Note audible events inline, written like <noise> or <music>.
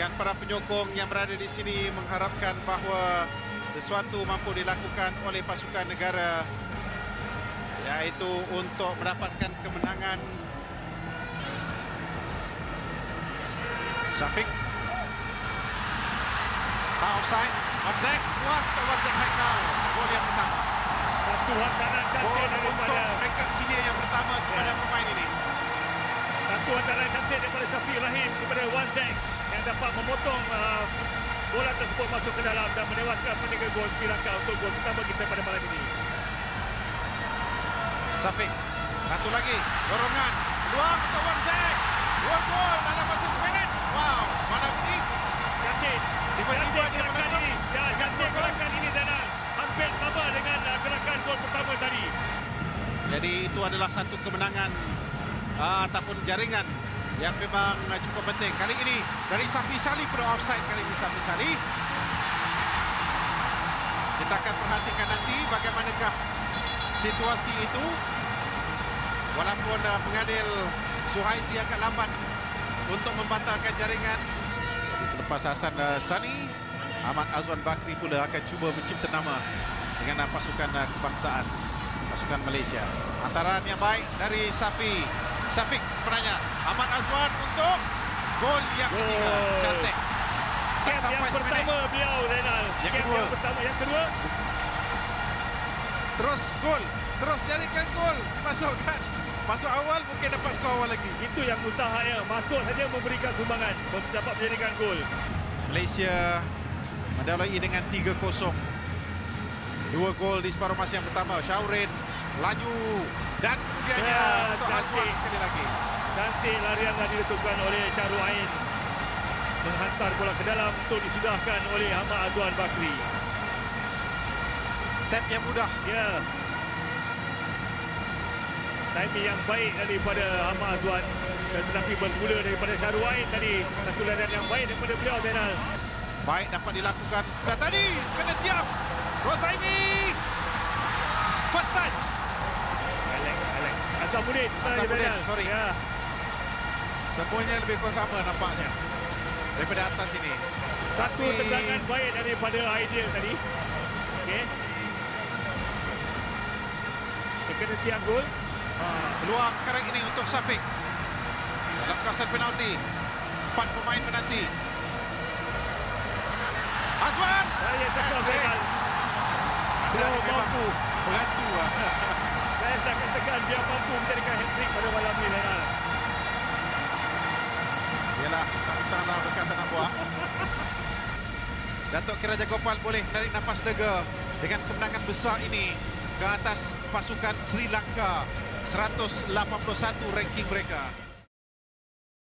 dengan para penyokong yang berada di sini mengharapkan bahawa sesuatu mampu dilakukan oleh pasukan negara iaitu untuk mendapatkan kemenangan. Syafiq Tak offside Wanzek Kuat untuk Wanzek Haikal? Gol yang pertama. Satu hantaran cantik Gol untuk rekod senior yang pertama kepada Ya. pemain ini. Satu hantaran cantik daripada Syafiq Rahim kepada Deng yang dapat memotong uh, bola tersebut masuk ke dalam dan menewaskan penjaga gol Sri Lanka untuk gol pertama kita pada malam ini. Syafiq Satu lagi Dorongan Peluang untuk Wanzek Dua gol dalam masa seminit Wow Malam ini Cantik. Tiba-tiba dia ini. Ya, dengan cantik dua gol. gerakan ini uh, hampir sama dengan uh, gerakan gol pertama tadi. Jadi itu adalah satu kemenangan uh, Ataupun jaringan Yang memang uh, cukup penting. Kali ini Dari Safi Salih Pro offside kali ini Safi Salih. Kita akan perhatikan nanti Bagaimanakah situasi itu. Walaupun uh, pengadil Suhaizi agak lambat Untuk membatalkan jaringan. Jadi selepas Hasan uh, Sani Ahmad Azwan Bakri pula akan cuba mencipta nama Dengan pasukan kebangsaan Pasukan Malaysia. Antaran yang baik dari Safi Safik sebenarnya Ahmad Azwan untuk Gol yang Gol. ketiga Cantik Tak yang sampai seminit pertama beliau Zainal. Yang Game kedua. yang pertama yang kedua Terus gol Terus jadikan gol Masukkan Masuk awal mungkin dapat skor awal lagi itu yang usahanya masuk saja memberikan sumbangan dapat menjadikan gol. Malaysia mendahului dengan 3-0. Dua gol di separuh masa yang pertama. Syaurin laju dan kemudiannya Ya, untuk cantik. Azwan sekali lagi. Cantik larian yang diletupkan oleh Charu Ain menghantar bola ke dalam untuk disudahkan oleh Ahmad Azwan Bakri. Tap yang mudah. Ya. Timing yang baik daripada Ahmad Azwan dan tetapi bermula daripada Charu Ain tadi. Satu larian yang baik daripada beliau Zainal. Baik dapat dilakukan sebelah tadi. Kena diam. Rosaini. First touch. Alex, Alex. Azamuddin. Azamuddin, Zainal. sorry. Ya. Semuanya lebih kurang sama nampaknya. Daripada atas ini. Satu Tapi- tendangan baik daripada Aidil tadi. Okey. Dia kena tiang gol. Ha. Peluang sekarang ini untuk Syafiq. Dalam kawasan penalti. Empat pemain menanti. Azwan. Saya cakap Eh. Anda Beliau ni memang mampu. Berantu lah. <laughs> Saya tak katakan dia mampu menjadikan hat-trick pada malam ini Zainal. Yalah, tak lah bekas anak buah. <laughs> Datuk Kiraja Gopal boleh menarik nafas lega dengan kemenangan besar ini ke atas pasukan Sri Lanka 181 ranking mereka.